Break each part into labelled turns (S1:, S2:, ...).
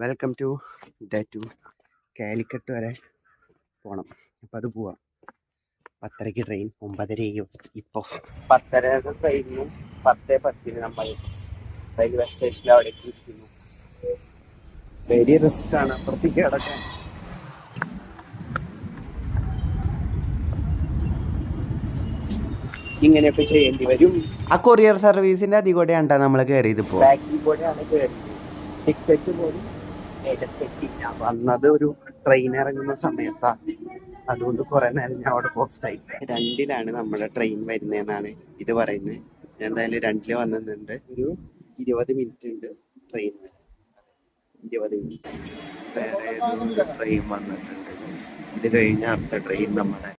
S1: Welcome to day to Calicut വരെ പോകണം അപ്പം അത് പോവാം. പത്തരയ്ക്ക് ട്രെയിൻ ഒമ്പതരയും ഇപ്പോൾ പത്തരയുടെ ട്രെയിനും പത്തേ പത്തിന് നമ്മൾ റെയിൽവേ സ്റ്റേഷനിൽ അവിടെ എത്തിയിരിക്കുന്നു. വെരി റിസ്ക് ആണ്. അപ്പുറത്തേക്ക് കിടക്കാൻ. ഇങ്ങനെയൊക്കെ ചെയ്യേണ്ടി വരും.
S2: ആ കൊറിയർ സർവീസിന്റെ അതികൂടെയാണ് നമ്മൾ കയറിയത് ഇപ്പോൾ
S1: ബാക്കിൽ കൂടെയാണ് കയറിയത് ടിക്കറ്റ് പോലും എടുത്തിട്ടില്ല. വന്നത് ഒരു ട്രെയിൻ ഇറങ്ങുന്ന സമയത്താ. അതുകൊണ്ട് കുറെ നേരം ഞാൻ അവിടെ പോസ്റ്റായി രണ്ടിലാണ് നമ്മുടെ ട്രെയിൻ വരുന്നതെന്നാണ് ഇത് പറയുന്നത് ഞാൻ എന്തായാലും രണ്ടിൽ വന്നിട്ടുണ്ട്. ഒരു ഇരുപത് മിനിറ്റ് ഉണ്ട് ട്രെയിൻ ഇരുപത് മിനിറ്റ് വേറെ ട്രെയിൻ വന്നിട്ടുണ്ട്. ഇത് കഴിഞ്ഞ അടുത്ത ട്രെയിൻ നമ്മുടെ.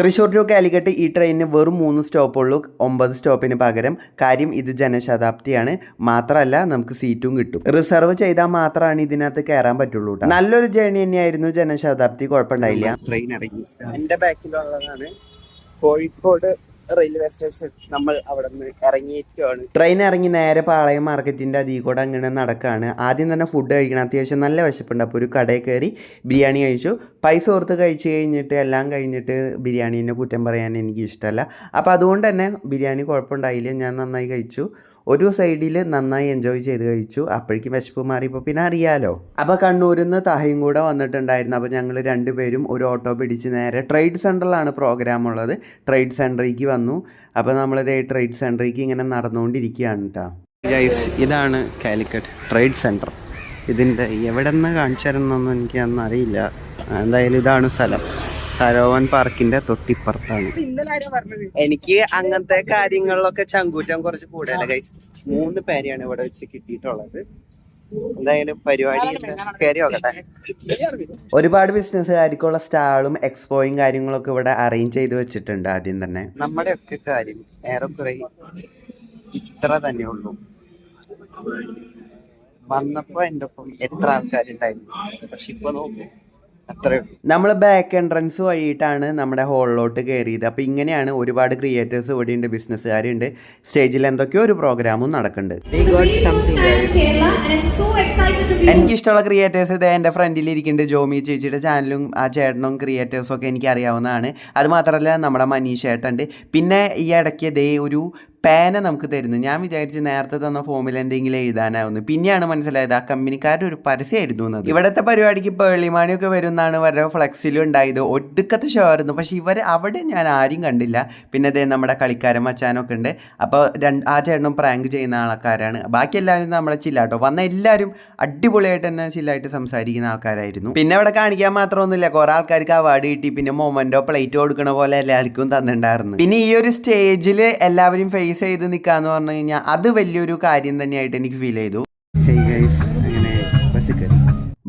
S2: തൃശ്ശൂർ ടു കാലിക്കട്ട് ഈ ട്രെയിനിന് വെറും മൂന്ന് സ്റ്റോപ്പുള്ളൂ ഒമ്പത് സ്റ്റോപ്പിന് പകരം. കാര്യം ഇത് ജനശതാബ്ദിയാണ്. മാത്രമല്ല നമുക്ക് സീറ്റും കിട്ടും. റിസർവ് ചെയ്താൽ മാത്രമാണ് ഇതിനകത്ത് കയറാൻ പറ്റുള്ളൂ ട്ടോ. നല്ലൊരു ജേണി തന്നെയായിരുന്നു ജനശതാബ്ദി. കുഴപ്പമുണ്ടായില്ല.
S1: ട്രെയിൻ ഇറങ്ങി എന്റെ ബാക്കിലുള്ളതാണ് കോഴിക്കോട് റെയിൽവേ സ്റ്റേഷൻ നമ്മൾ അവിടെ നിന്ന് ഇറങ്ങിയിരിക്കുകയാണ്
S2: ട്രെയിൻ ഇറങ്ങി നേരെ പാളയം മാർക്കറ്റിന്റെ അതിൽ കൂടെ അങ്ങനെ നടക്കാണ്. ആദ്യം തന്നെ ഫുഡ് കഴിക്കണം. അത്യാവശ്യം നല്ല വിശപ്പുണ്ട്. അപ്പോൾ ഒരു കടയിൽ കയറി ബിരിയാണി കഴിച്ചു. പൈസ ഓർത്ത് കഴിച്ച് കഴിഞ്ഞിട്ട് എല്ലാം കഴിഞ്ഞിട്ട് ബിരിയാണീന്റെ കുറ്റം പറയാൻ എനിക്ക് ഇഷ്ടമല്ല അപ്പോൾ അതുകൊണ്ട് തന്നെ ബിരിയാണി കുഴപ്പമുണ്ടായില്ല. ഞാൻ നന്നായി കഴിച്ചു. ഒരു സൈഡിൽ നന്നായി എൻജോയ് ചെയ്ത് കഴിച്ചു. അപ്പോഴേക്കും വിശപ്പ് മാറിയപ്പോൾ പിന്നെ അറിയാലോ. അപ്പോൾ കണ്ണൂരിൽ നിന്ന് തഹയും കൂടെ വന്നിട്ടുണ്ടായിരുന്നു. അപ്പോൾ ഞങ്ങൾ രണ്ടുപേരും ഒരു ഓട്ടോ പിടിച്ച് നേരെ ട്രേഡ് സെന്ററിലാണ് പ്രോഗ്രാം ഉള്ളത്. ട്രേഡ് സെന്ററിലേക്ക് വന്നു. അപ്പോൾ നമ്മളിത് ട്രേഡ് സെന്ററിലേക്ക് ഇങ്ങനെ നടന്നുകൊണ്ടിരിക്കുകയാണ് കേട്ടോ
S1: ഗൈസ് ഇതാണ് കാലിക്കറ്റ് ട്രേഡ് സെന്റർ ഇതിന്റെ എവിടെ നിന്ന് കാണിച്ചു തരണമെന്നൊന്നും എനിക്ക് അന്ന് അറിയില്ല. എന്തായാലും ഇതാണ് സ്ഥലം. സരോവൻ പാർക്കിന്റെ തൊട്ടിപ്പുറത്താണ്. എനിക്ക് അങ്ങനത്തെ കാര്യങ്ങളിലൊക്കെ ചങ്കൂറ്റം കുറച്ച് കൂടുതലാണ് ഗൈസ് മൂന്ന് പേരെയാണ് ഇവിടെ വെച്ച് കിട്ടിയിട്ടുള്ളത്. എന്തായാലും പരിപാടി കയറി നോക്കട്ടെ.
S2: ഒരുപാട് ബിസിനസ്സുകാർക്കുള്ള സ്റ്റാളും എക്സ്പോയും കാര്യങ്ങളൊക്കെ ഇവിടെ അറേഞ്ച് ചെയ്ത് വെച്ചിട്ടുണ്ട് ആദ്യം തന്നെ.
S1: നമ്മുടെ ഒക്കെ കാര്യം ഏറെക്കുറെ ഇത്ര തന്നെ ഉള്ളൂ. വന്നപ്പോ എന്റെ ഒപ്പം എത്ര ആൾക്കാരുണ്ടായിരുന്നു? പക്ഷെ ഇപ്പൊ നോക്കൂ.
S2: നമ്മൾ ബാക്ക് എൻട്രൻസ് വഴിയിട്ടാണ് നമ്മുടെ ഹോളിലോട്ട് കയറിയത് അപ്പോൾ ഇങ്ങനെയാണ് ഒരുപാട് ക്രിയേറ്റേഴ്സ് ഇവിടെ ഉണ്ട് ബിസിനസ്സുകാരുണ്ട് സ്റ്റേജിൽ എന്തൊക്കെയോ ഒരു പ്രോഗ്രാമും നടക്കുന്നുണ്ട്. എനിക്കിഷ്ടമുള്ള ക്രിയേറ്റേഴ്സ് ഇത് എന്റെ ഫ്രണ്ടിൽ ഇരിക്കുന്നുണ്ട് ജോമി ചേച്ചിയുടെ ചാനലും ആ ചേട്ടനും ക്രിയേറ്റേഴ്സും ഒക്കെ എനിക്ക് അറിയാവുന്നതാണ് അത് മാത്രമല്ല നമ്മുടെ മനീഷ് ഏട്ടുണ്ട് പിന്നെ ഈ ഇടയ്ക്ക് ദേ ഒരു പേന നമുക്ക് തരുന്നു. ഞാൻ വിചാരിച്ച് നേരത്തെ തന്ന ഫോമിൽ എന്തെങ്കിലും എഴുതാനാവുന്നു. പിന്നെയാണ് മനസ്സിലായത് ആ കമ്പനിക്കാരുടെ ഒരു പരസ്യമായിരുന്നു എന്നത് ഇവിടുത്തെ പരിപാടിക്ക് പേളിമാണിയൊക്കെ വരും എന്നാണ് വരെ ഫ്ലെക്സിലും ഉണ്ടായത്. ഒടുക്കത്തെ ഷോ ആയിരുന്നു. പക്ഷെ ഇവർ അവിടെ ഞാൻ ആരും കണ്ടില്ല. പിന്നെ അതേ നമ്മുടെ കളിക്കാരൻ മച്ചാനൊക്കെ ഉണ്ട്. അപ്പോൾ രണ്ട് ആ ചേട്ടനും പ്രാങ്ക് ചെയ്യുന്ന ആൾക്കാരാണ്. ബാക്കി എല്ലാവരും നമ്മുടെ ചില്ലാട്ടോ വന്ന എല്ലാവരും അടിപൊളിയായിട്ട് തന്നെ ചില്ലായിട്ട് സംസാരിക്കുന്ന ആൾക്കാരായിരുന്നു. പിന്നെ അവിടെ കാണിക്കാൻ മാത്രമൊന്നുമില്ല. കുറെ ആൾക്കാർക്ക് അവാർഡ് കിട്ടി. പിന്നെ മൊമെന്റോ പ്ലേറ്റ് കൊടുക്കണ പോലെ എല്ലാവർക്കും തന്നിട്ടുണ്ടായിരുന്നു. പിന്നെ ഈ ഒരു സ്റ്റേജിൽ എല്ലാവരും ഫേസ് ചെയ്ത് നിൽക്കാന്ന് പറഞ്ഞു കഴിഞ്ഞാൽ അത് വലിയൊരു കാര്യം തന്നെയായിട്ട് എനിക്ക് ഫീൽ ചെയ്തു.
S1: ബസ് guys, അങ്ങനെ ബസ്സിൽ കയറി.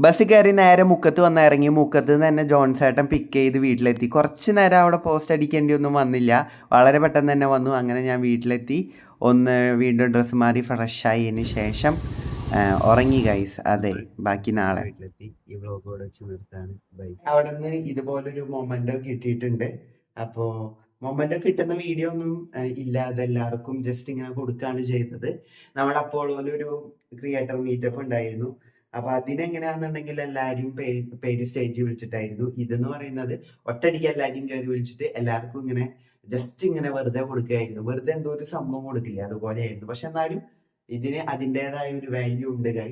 S2: ബസ്സിൽ കയറി നേരെ മുക്കത്ത് വന്ന് ഇറങ്ങി. മുക്കത്ത് നിന്ന് തന്നെ ജോൺസേട്ടൻ പിക്ക് ചെയ്ത് വീട്ടിലെത്തി. കുറച്ച് നേരം അവിടെ പോസ്റ്റ് അടിക്കേണ്ടി ഒന്നും വന്നില്ല. വളരെ പെട്ടെന്ന് തന്നെ വന്നു. അങ്ങനെ ഞാൻ വീട്ടിലെത്തി. ഒന്ന് വീണ്ടും ഡ്രസ്സ് മാറി ഫ്രഷായതിന് ശേഷം ഉറങ്ങി ഗൈസ് അതെ ബാക്കി നാളെ.
S1: വീട്ടിലെത്തി. ഈ വ്ലോഗ് ഇവിടെ വെച്ച് നിർത്താണ്. ബൈ
S2: അവിടെ നിന്ന് ഇതുപോലൊരു മൊമെന്റോ കിട്ടിയിട്ടുണ്ട്. അപ്പോൾ മൊമെന്റോ കിട്ടുന്ന വീഡിയോ ഒന്നും ഇല്ലാതെ എല്ലാവർക്കും ജസ്റ്റ് ഇങ്ങനെ കൊടുക്കുകയാണ് ചെയ്തത് നമ്മുടെ അപ്പോൾ ഒരു ക്രിയേറ്റർ മീറ്റപ്പ് ഉണ്ടായിരുന്നു. അപ്പൊ അതിനെങ്ങനെയാണെന്നുണ്ടെങ്കിൽ എല്ലാവരും പേര് സ്റ്റേജിൽ വിളിച്ചിട്ടായിരുന്നു. ഇതെന്ന് പറയുന്നത് ഒറ്റയടിക്ക് എല്ലാവരും കയറി വിളിച്ചിട്ട് എല്ലാവർക്കും ഇങ്ങനെ ജസ്റ്റ് ഇങ്ങനെ വെറുതെ കൊടുക്കുകയായിരുന്നു. വെറുതെ എന്തോ ഒരു സംഭവം കൊടുക്കില്ല? അതുപോലെയായിരുന്നു. പക്ഷെ എന്നാലും ഇതിന് അതിന്റെതായ ഒരു വാല്യൂ ഉണ്ട് ഗൈസ്